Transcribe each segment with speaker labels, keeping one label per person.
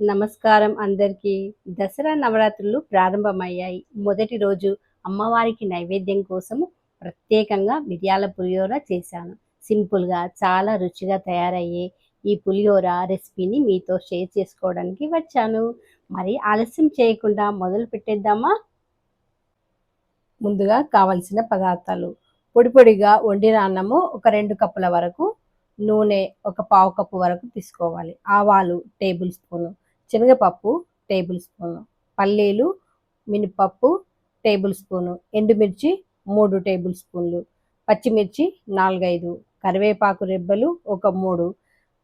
Speaker 1: నమస్కారం అందరికీ. దసరా నవరాత్రులు ప్రారంభమయ్యాయి. మొదటి రోజు అమ్మవారికి నైవేద్యం కోసము ప్రత్యేకంగా మిరియాల పులిహోర చేశాను. సింపుల్గా చాలా రుచిగా తయారయ్యే ఈ పులిహోర రెసిపీని మీతో షేర్ చేసుకోవడానికి వచ్చాను. మరి ఆలస్యం చేయకుండా మొదలు పెట్టేద్దామా? ముందుగా కావలసిన పదార్థాలు. పొడి పొడిగా వండిన అన్నము ఒక రెండు కప్పుల వరకు. నూనె ఒక పావు కప్పు వరకు తీసుకోవాలి. ఆవాలు టేబుల్ స్పూను. శనగపప్పు టేబుల్ స్పూను. పల్లీలు మినపప్పు టేబుల్ స్పూను. ఎండుమిర్చి మూడు టేబుల్ స్పూన్లు. పచ్చిమిర్చి నాలుగైదు. కరివేపాకు రెబ్బలు ఒక మూడు.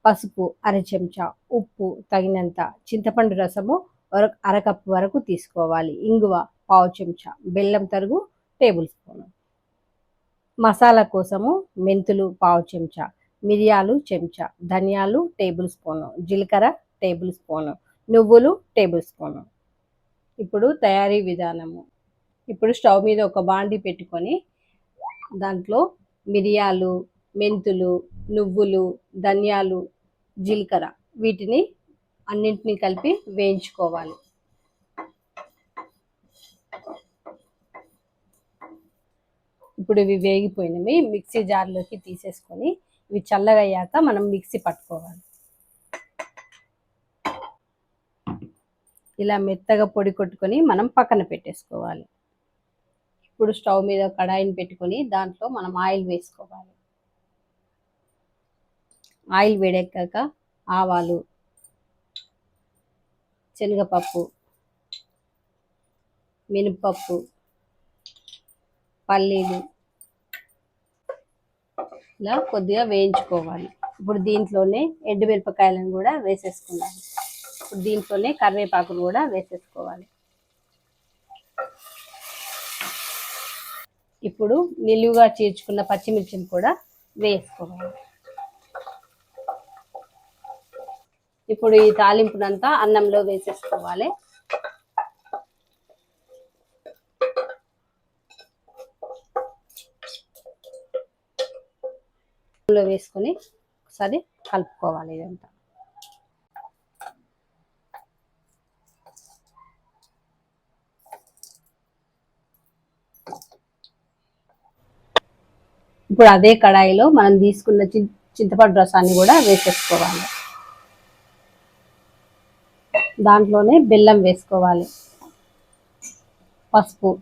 Speaker 1: పసుపు అర చెంచా. ఉప్పు తగినంత చింతపండు రసము అరకప్పు వరకు తీసుకోవాలి. ఇంగువ పావు చెంచా. బెల్లం తరుగు టేబుల్ స్పూను. మసాలా కోసము మెంతులు పావు చెంచా. మిరియాలు చెంచా. ధనియాలు టేబుల్ స్పూను. జీలకర్ర టేబుల్ స్పూను. నువ్వులు టేబుల్ స్పూను. ఇప్పుడు తయారీ విధానము. ఇప్పుడు స్టవ్ మీద ఒక బాండి పెట్టుకొని దాంట్లో మిరియాలు మెంతులు నువ్వులు ధనియాలు జీలకర్ర వీటిని అన్నింటినీ కలిపి వేయించుకోవాలి. ఇప్పుడు ఇవి వేగిపోయినవి మిక్సీ జార్లోకి తీసేసుకొని ఇవి చల్లగయ్యాక మనం మిక్సీ పట్టుకోవాలి. ఇలా మెత్తగా పొడి కొట్టుకొని మనం పక్కన పెట్టేసుకోవాలి. ఇప్పుడు స్టవ్ మీద కడాయిని పెట్టుకొని దాంట్లో మనం ఆయిల్ వేసుకోవాలి. ఆయిల్ వేడెక్కాక ఆవాలు శనగపప్పు మినపప్పు పల్లీలు ఇలా కొద్దిగా వేయించుకోవాలి. ఇప్పుడు దీంట్లోనే ఎండుమిరపకాయలను కూడా వేసేసుకున్నాను దీంట్లోనే కరివేపాకును కూడా వేసేసుకోవాలి. ఇప్పుడు నిలువుగా చేర్చుకున్న పచ్చిమిర్చిని కూడా వేసుకోవాలి. ఇప్పుడు ఈ తాలింపునంతా అన్నంలో వేసేసుకోవాలి. వేసుకొని ఒకసారి కలుపుకోవాలి ఇదంతా. ఇప్పుడు అదే కడాయిలో మనం తీసుకున్న చి- చింతపండు రసాన్ని కూడా వేసేసుకోవాలి. దాంట్లోనే బెల్లం వేసుకోవాలి. పసుపు.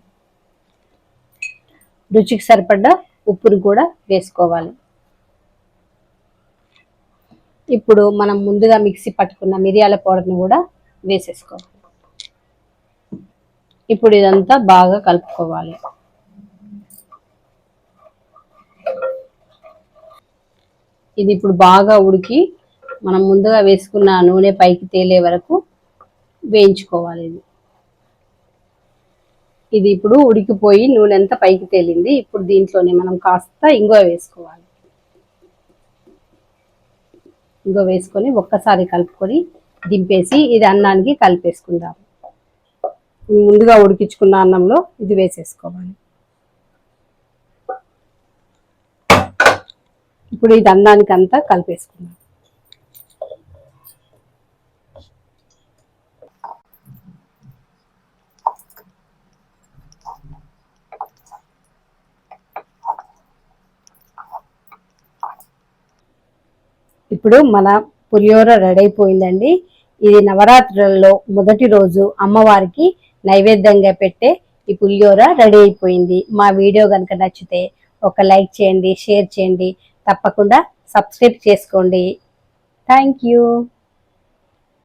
Speaker 1: రుచికి సరిపడ్డ ఉప్పును కూడా వేసుకోవాలి. ఇప్పుడు మనం ముందుగా మిక్సీ పట్టుకున్న మిరియాల పౌడర్ని కూడా వేసేసుకోవాలి. ఇప్పుడు ఇదంతా బాగా కలుపుకోవాలి. ఇది ఇప్పుడు బాగా ఉడికి మనం ముందుగా వేసుకున్న నూనె పైకి తేలే వరకు వేయించుకోవాలి ఇది. ఇది ఇప్పుడు ఉడికిపోయి నూనె అంతా పైకి తేలింది. ఇప్పుడు దీంట్లోనే మనం కాస్త ఇంగువ వేసుకోవాలి. ఇంగువ వేసుకొని ఒక్కసారి కలుపుకొని దింపేసి ఇది అన్నానికి కలిపేసుకుందాం. ముందుగా ఉడికించుకున్న అన్నంలో ఇది వేసేసుకోవాలి. ఇప్పుడు ఇది అన్నానికి అంతా కలిపేసుకుందాం. ఇప్పుడు మన పులిహోర రెడీ అయిపోయిందండి. ఇది నవరాత్రులలో మొదటి రోజు అమ్మవారికి నైవేద్యంగా పెట్టే ఈ పులిహోర రెడీ అయిపోయింది. మా వీడియో కనుక నచ్చితే ఒక లైక్ చేయండి షేర్ చేయండి. తప్పకుండా సబ్స్క్రైబ్ చేసుకోండి. Thank you.